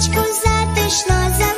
Нічку затишно за.